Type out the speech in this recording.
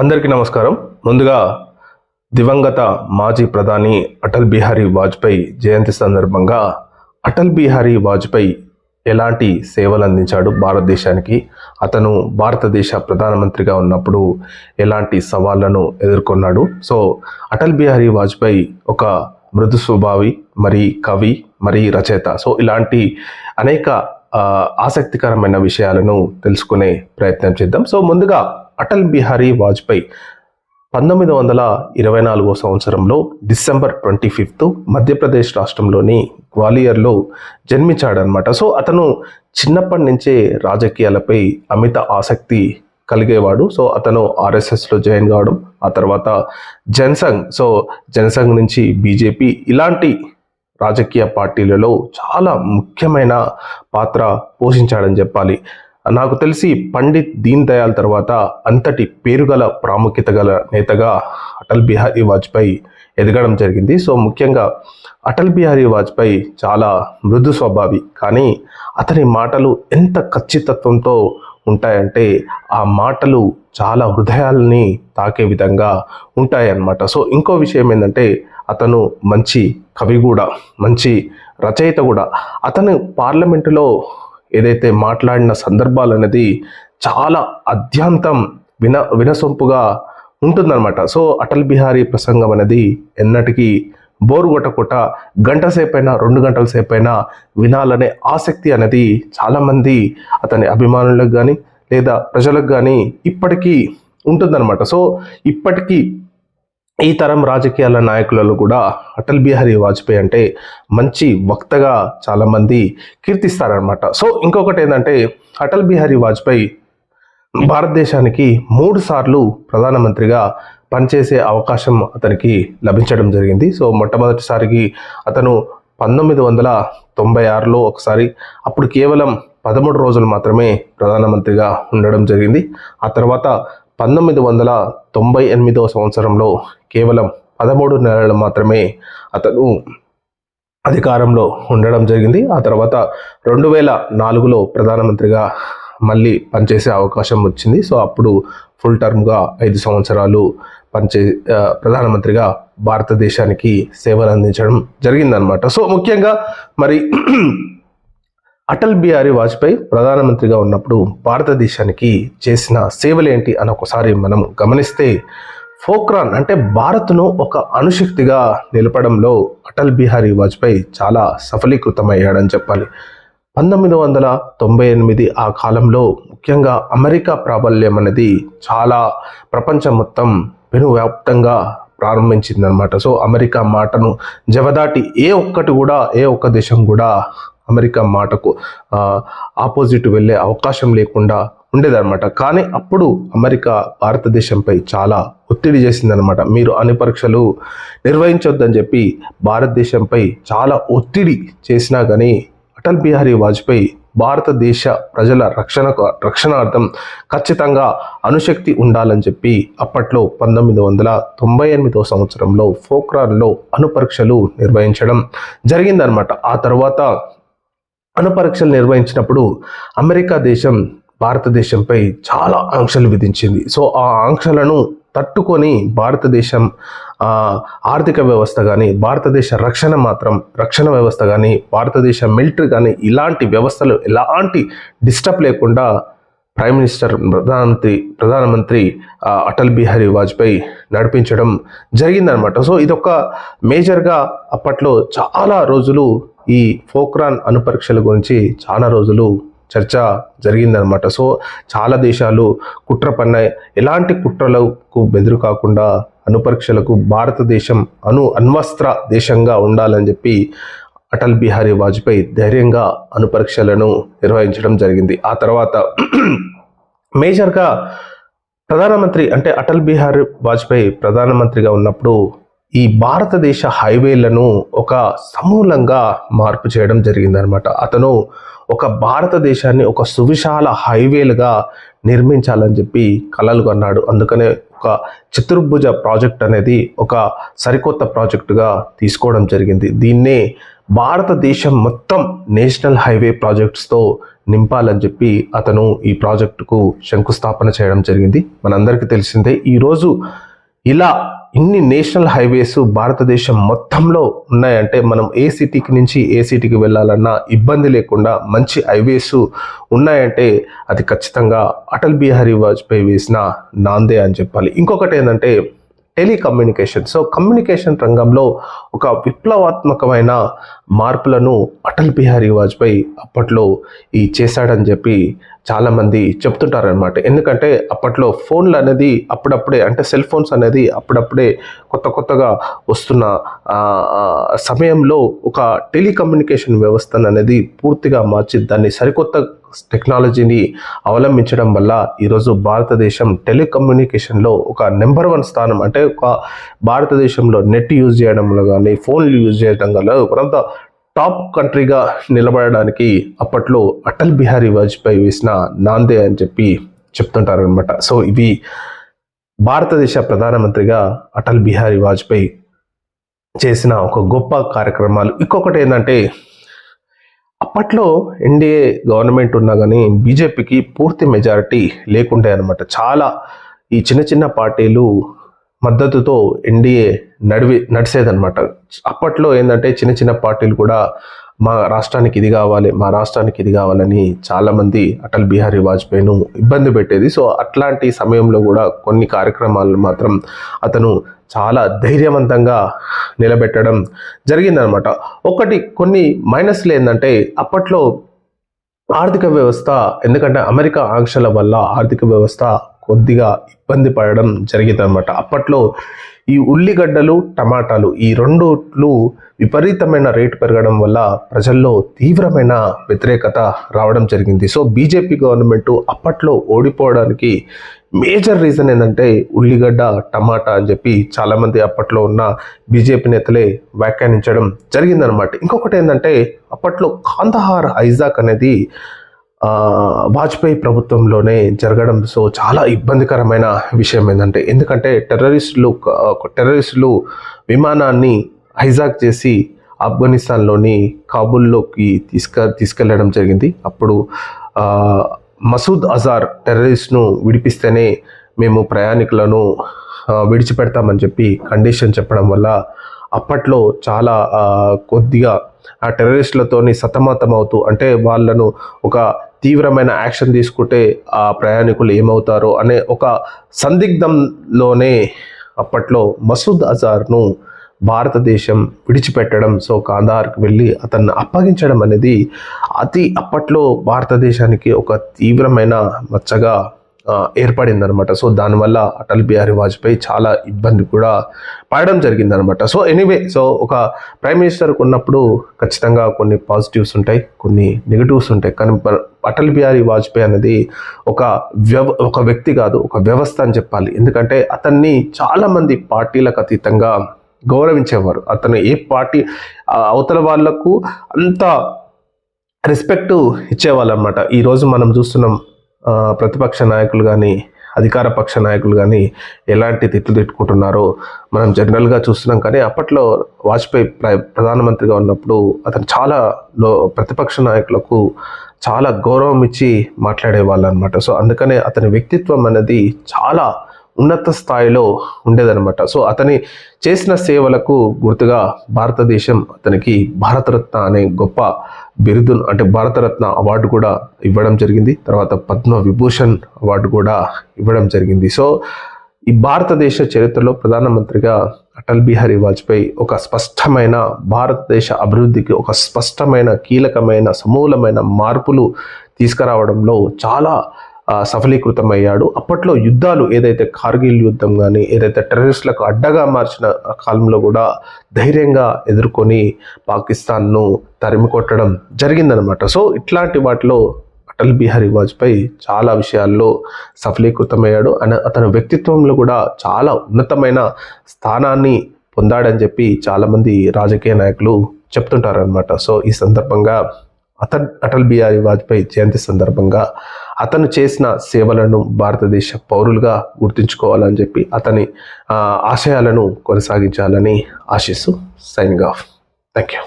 అందరికీ నమస్కారం. ముందుగా దివంగత మాజీ ప్రధాని అటల్ బిహారీ వాజ్పేయి జయంతి సందర్భంగా అటల్ బిహారీ వాజ్పేయి ఎలాంటి సేవలు అందించాడు? భారతదేశానికి అతను భారతదేశ ప్రధానమంత్రిగా ఉన్నప్పుడు ఎలాంటి సవాళ్ళను ఎదుర్కొన్నాడు? సో అటల్ బిహారీ వాజ్పేయి ఒక మృదు స్వభావి మరి కవి మరి రచయిత. సో ఇలాంటి అనేక ఆసక్తికరమైన విషయాలను తెలుసుకునే ప్రయత్నం చేద్దాం. సో ముందుగా అటల్ బిహారీ వాజ్పేయి పంతొమ్మిది వందల ఇరవై నాలుగో సంవత్సరంలో డిసెంబర్ ట్వంటీ ఫిఫ్త్ మధ్యప్రదేశ్ రాష్ట్రంలోని గ్వాలియర్లో జన్మించాడనమాట సో అతను చిన్నప్పటి నుంచే రాజకీయాలపై అమిత ఆసక్తి కలిగేవాడు. సో అతను ఆర్ఎస్ఎస్లో జాయిన్ కావడం ఆ తర్వాత జనసంఘ్ సో జనసంఘ్ నుంచి బీజేపీ ఇలాంటి రాజకీయ పార్టీలలో చాలా ముఖ్యమైన పాత్ర పోషించాడని చెప్పాలి. నాకు తెలిసి పండిత్ దీన్ దయాల్ తర్వాత అంతటి పేరుగల ప్రాముఖ్యత గల నేతగా అటల్ బిహారీ వాజ్పేయి ఎదగడం జరిగింది. సో ముఖ్యంగా అటల్ బిహారీ వాజ్పేయి చాలా మృదు స్వభావి. కానీ అతని మాటలు ఎంత ఖచ్చితత్వంతో ఉంటాయంటే ఆ మాటలు చాలా హృదయాలని తాకే విధంగా ఉంటాయన్నమాట. సో ఇంకో విషయం ఏంటంటే అతను మంచి కవి కూడా మంచి రచయిత కూడా. అతను పార్లమెంటులో ఏదైతే మాట్లాడిన సందర్భాలు అనేది చాలా అత్యంతం విన వినసొంపుగా ఉంటుందన్నమాట. సో అటల్ బిహారీ ప్రసంగం అనేది ఎన్నటికీ బోరు కొట్టకుట గంట సేపైనా రెండు గంటల సేపైనా వినాలనే ఆసక్తి అనేది చాలామంది అతని అభిమానులకు కానీ లేదా ప్రజలకు కానీ ఇప్పటికీ ఉంటుందన్నమాట. సో ఇప్పటికీ ఈ తరం రాజకీయాల నాయకులలో కూడా అటల్ బిహారీ వాజ్పేయి అంటే మంచి వక్తగా చాలామంది కీర్తిస్తారనమాట సో ఇంకొకటి ఏంటంటే అటల్ బిహారీ వాజ్పేయి భారతదేశానికి మూడు సార్లు ప్రధానమంత్రిగా పనిచేసే అవకాశం అతనికి లభించడం జరిగింది. సో మొట్టమొదటిసారికి అతను పంతొమ్మిది వందల తొంభై ఆరులో ఒకసారి అప్పుడు కేవలం పదమూడు రోజులు మాత్రమే ప్రధానమంత్రిగా ఉండడం జరిగింది. ఆ తర్వాత పంతొమ్మిది వందల తొంభై ఎనిమిదవ సంవత్సరంలో కేవలం పదమూడు నెలలు మాత్రమే అతను అధికారంలో ఉండడం జరిగింది. ఆ తర్వాత రెండు వేల నాలుగులో ప్రధానమంత్రిగా మళ్ళీ పనిచేసే అవకాశం వచ్చింది. సో అప్పుడు ఫుల్ టర్మ్గా ఐదు సంవత్సరాలు పనిచే ప్రధానమంత్రిగా భారతదేశానికి సేవలు అందించడం జరిగిందనమాట సో ముఖ్యంగా మరి అటల్ బిహారీ వాజ్పేయి ప్రధానమంత్రిగా ఉన్నప్పుడు భారతదేశానికి చేసిన సేవలేంటి అని ఒకసారి మనం గమనిస్తే ఫోక్రాన్ అంటే భారత్ను ఒక అణుశక్తిగా నిలపడంలో అటల్ బిహారీ వాజ్పేయి చాలా సఫలీకృతమయ్యాడని చెప్పాలి. పంతొమ్మిది వందల తొంభై ఎనిమిది ఆ కాలంలో ముఖ్యంగా అమెరికా ప్రాబల్యం అనేది చాలా ప్రపంచం మొత్తం పెనువ్యాప్తంగా ప్రారంభించిందనమాట సో అమెరికా మాటను జవదాటి ఏ ఒక్కటి కూడా ఏ ఒక్క దేశం కూడా అమెరికా మాటకు ఆపోజిట్ వెళ్ళే అవకాశం లేకుండా ఉండేదన్నమాట. కానీ అప్పుడు అమెరికా భారతదేశంపై చాలా ఒత్తిడి చేసిందనమాట మీరు అన్ని పరీక్షలు నిర్వహించొద్దని చెప్పి భారతదేశంపై చాలా ఒత్తిడి చేసినా కానీ అటల్ బిహారీ వాజ్పేయి భారతదేశ ప్రజల రక్షణ రక్షణార్థం ఖచ్చితంగా అణుశక్తి ఉండాలని చెప్పి అప్పట్లో పంతొమ్మిది వందల తొంభై ఎనిమిదో సంవత్సరంలో ఫోక్రాన్లో అణు పరీక్షలు నిర్వహించడం జరిగిందనమాట ఆ తర్వాత అణుపరీక్షలు నిర్వహించినప్పుడు అమెరికా దేశం భారతదేశంపై చాలా ఆంక్షలు విధించింది. సో ఆ ఆంక్షలను తట్టుకొని భారతదేశం ఆర్థిక వ్యవస్థ కానీ భారతదేశ రక్షణ మాత్రం రక్షణ వ్యవస్థ కానీ భారతదేశ మిలిటరీ కానీ ఇలాంటి వ్యవస్థలు ఎలాంటి డిస్టర్బ్ లేకుండా ప్రైమ్ మినిస్టర్ ప్రధానమంత్రి ప్రధానమంత్రి అటల్ బిహారీ వాజ్పేయి నడిపించడం జరిగిందనమాట సో ఇదొక మేజర్గా అప్పట్లో చాలా రోజులు ఈ ఫోక్రాన్ అనుపరీక్షల గురించి చాలా రోజులు చర్చ జరిగిందనమాట సో చాలా దేశాలు కుట్ర పన్నాయి. ఎలాంటి కుట్రలకు బెదురు కాకుండా అణుపరీక్షలకు భారతదేశం అణు అణ్వస్త్ర దేశంగా ఉండాలని చెప్పి అటల్ బిహారీ వాజ్పేయి ధైర్యంగా అణుపరీక్షలను నిర్వహించడం జరిగింది. ఆ తర్వాత మేజర్గా ప్రధానమంత్రి అంటే అటల్ బిహారీ వాజ్పేయి ప్రధానమంత్రిగా ఉన్నప్పుడు ఈ భారతదేశ హైవేలను ఒక సమూలంగా మార్పు చేయడం జరిగిందనమాట అతను ఒక భారతదేశాన్ని ఒక సువిశాల హైవేలుగా నిర్మించాలని చెప్పి కలలు కన్నాడు. అందుకనే ఒక చతుర్భుజ ప్రాజెక్ట్ అనేది ఒక సరికొత్త ప్రాజెక్టుగా తీసుకోవడం జరిగింది. దీన్నే భారతదేశం మొత్తం నేషనల్ హైవే ప్రాజెక్ట్స్తో నింపాలని చెప్పి అతను ఈ ప్రాజెక్టుకు శంకుస్థాపన చేయడం జరిగింది. మనందరికీ తెలిసిందే ఈరోజు ఇలా ఇన్ని నేషనల్ హైవేస్ భారతదేశం మొత్తంలో ఉన్నాయంటే మనం ఏ సిటీకి నుంచి ఏ సిటీకి వెళ్ళాలన్నా ఇబ్బంది లేకుండా మంచి హైవేస్ ఉన్నాయంటే అది ఖచ్చితంగా అటల్ బిహారీ వాజ్పేయి వేసిన నాందే అని చెప్పాలి. ఇంకొకటి ఏంటంటే టెలికమ్యూనికేషన్. సో కమ్యూనికేషన్ రంగంలో ఒక విప్లవాత్మకమైన మార్పులను అటల్ బిహారీ వాజ్పేయి అప్పట్లో ఈ చేశాడని చెప్పి చాలామంది చెప్తుంటారనమాట ఎందుకంటే అప్పట్లో ఫోన్లు అనేది అప్పుడప్పుడే అంటే సెల్ ఫోన్స్ అనేది అప్పుడప్పుడే కొత్త కొత్తగా వస్తున్న సమయంలో ఒక టెలికమ్యూనికేషన్ వ్యవస్థను అనేది పూర్తిగా మార్చి దాన్ని సరికొత్త టెక్నాలజీని అవలంబించడం వల్ల ఈరోజు భారతదేశం టెలికమ్యూనికేషన్లో ఒక నెంబర్ వన్ స్థానం. అంటే ఒక భారతదేశంలో నెట్ యూజ్ చేయడంలో కానీ ఫోన్లు యూజ్ చేయడం వల్ల వన్ టాప్ కంట్రీగా నిలబడడానికి అప్పట్లో అటల్ బిహారీ వాజ్పేయి వేసిన నాందే అని చెప్పి చెప్తుంటారనమాట సో ఇవి భారతదేశ ప్రధానమంత్రిగా అటల్ బిహారీ వాజ్పేయి చేసిన ఒక గొప్ప కార్యక్రమాలు. ఇంకొకటి ఏంటంటే అప్పట్లో ఎన్డీఏ గవర్నమెంట్ ఉన్నా కానీ బీజేపీకి పూర్తి మెజారిటీ లేకుండే అనమాట చాలా ఈ చిన్న చిన్న పార్టీలు మద్దతుతో ఎన్డీఏ నడివి నడిచేదన్నమాట అప్పట్లో ఏంటంటే చిన్న చిన్న పార్టీలు కూడా మా రాష్ట్రానికి ఇది కావాలి మా రాష్ట్రానికి ఇది కావాలని చాలామంది అటల్ బిహారీ వాజ్పేయిను ఇబ్బంది పెట్టేది. సో అట్లాంటి సమయంలో కూడా కొన్ని కార్యక్రమాలను మాత్రం అతను చాలా ధైర్యవంతంగా నిలబెట్టడం జరిగిందనమాట ఒకటి కొన్ని మైనస్లు ఏంటంటే అప్పట్లో ఆర్థిక వ్యవస్థ ఎందుకంటే అమెరికా ఆంక్షల వల్ల ఆర్థిక వ్యవస్థ కొద్దిగా ఇబ్బంది పడడం జరిగిందనమాట అప్పట్లో ఈ ఉల్లిగడ్డలు టమాటాలు ఈ రెండుట్లు విపరీతమైన రేటు పెరగడం వల్ల ప్రజల్లో తీవ్రమైన వ్యతిరేకత రావడం జరిగింది. సో బీజేపీ గవర్నమెంట్ అప్పట్లో ఓడిపోవడానికి మేజర్ రీజన్ ఏంటంటే ఉల్లిగడ్డ టమాటా అని చెప్పి చాలామంది అప్పట్లో ఉన్న బీజేపీ నేతలే వ్యాఖ్యానించడం జరిగిందనమాట ఇంకొకటి ఏంటంటే అప్పట్లో కాందహార్ ఐజాక్ అనేది వాజ్పేయి ప్రభుత్వంలోనే జరగడం సో చాలా ఇబ్బందికరమైన విషయం ఏంటంటే ఎందుకంటే టెర్రరిస్టులు టెర్రరిస్టులు విమానాన్ని హైజాక్ చేసి ఆఫ్ఘనిస్తాన్లోని కాబూల్లోకి తీసుక తీసుకెళ్ళడం జరిగింది. అప్పుడు మసూద్ అజార్ టెర్రరిస్ట్ను విడిపిస్తేనే మేము ప్రయాణికులను విడిచిపెడతామని చెప్పి కండిషన్ చెప్పడం వల్ల అప్పట్లో చాలా కొద్దిగా ఆ టెర్రరిస్టులతోని సతమతం అవుతూ అంటే వాళ్ళను ఒక తీవ్రమైన యాక్షన్ తీసుకుంటే ఆ ప్రయాణికులు ఏమవుతారో అనే ఒక సందిగ్ధంలోనే అప్పట్లో మసూద్ అజార్ను భారతదేశం విడిచిపెట్టడం సో కాందార్కి వెళ్ళి అతన్ని అప్పగించడం అనేది అతి అప్పట్లో భారతదేశానికి ఒక తీవ్రమైన మచ్చగా ఏర్పడిందనమాట. సో దానివల్ల అటల్ బిహారీ వాజ్పేయి చాలా ఇబ్బంది కూడా పడడం జరిగిందనమాట. సో ఎనీవే సో ఒక ప్రైమ్ మినిస్టర్కి ఉన్నప్పుడు ఖచ్చితంగా కొన్ని పాజిటివ్స్ ఉంటాయి కొన్ని నెగిటివ్స్ ఉంటాయి. కానీ అటల్ బిహారీ వాజ్పేయి అనేది ఒక వ్యవ ఒక వ్యక్తి కాదు ఒక వ్యవస్థ అని చెప్పాలి. ఎందుకంటే అతన్ని చాలామంది పార్టీలకు అతీతంగా గౌరవించేవారు. అతను ఏ పార్టీ అవతల వాళ్ళకు అంత రెస్పెక్ట్ ఇచ్చేవాళ్ళు అనమాట ఈరోజు మనం చూస్తున్నాం ప్రతిపక్ష నాయకులు కానీ అధికార పక్ష నాయకులు కానీ ఎలాంటి తిట్లు తిట్టుకుంటున్నారో మనం జనరల్గా చూస్తున్నాం. కానీ అప్పట్లో వాజ్పేయి ప్ర- ప్రధానమంత్రిగా ఉన్నప్పుడు అతను చాలా లో ప్రతిపక్ష నాయకులకు చాలా గౌరవం ఇచ్చి మాట్లాడేవాళ్ళు అనమాట సో అందుకనే అతని వ్యక్తిత్వం అనేది చాలా ఉన్నత స్థాయిలో ఉండేదనమాట సో అతని చేసిన సేవలకు గుర్తుగా భారతదేశం అతనికి భారతరత్న అనే గొప్ప బిరుదును అంటే భారతరత్న అవార్డు కూడా ఇవ్వడం జరిగింది. తర్వాత పద్మ విభూషణ్ అవార్డు కూడా ఇవ్వడం జరిగింది. సో ఈ భారతదేశ చరిత్రలో ప్రధానమంత్రిగా అటల్ బిహారీ వాజ్పేయి ఒక స్పష్టమైన భారతదేశ అభివృద్ధికి ఒక స్పష్టమైన కీలకమైన సమూలమైన మార్పులు తీసుకురావడంలో చాలా సఫలీకృతమయ్యాడు. అప్పట్లో యుద్ధాలు ఏదైతే కార్గిల్ యుద్ధం కానీ ఏదైతే టెర్రరిస్టులకు అడ్డగా మార్చిన కాలంలో కూడా ధైర్యంగా ఎదుర్కొని పాకిస్తాన్ను తరిమి కొట్టడం జరిగిందనమాట సో ఇట్లాంటి వాటిలో అటల్ బిహారీ వాజ్పేయి చాలా విషయాల్లో సఫలీకృతమయ్యాడు. అని అతని వ్యక్తిత్వంలో కూడా చాలా ఉన్నతమైన స్థానాన్ని పొందాడని చెప్పి చాలామంది రాజకీయ నాయకులు చెప్తుంటారనమాట సో ఈ సందర్భంగా అత అటల్ బిహారీ వాజ్పేయి జయంతి సందర్భంగా అతను చేసిన సేవలను భారతదేశ పౌరులుగా గుర్తుంచుకోవాలని చెప్పి అతని ఆశయాలను కొనసాగించాలని ఆశిస్తూ సైనింగ్ ఆఫ్ థ్యాంక్ యూ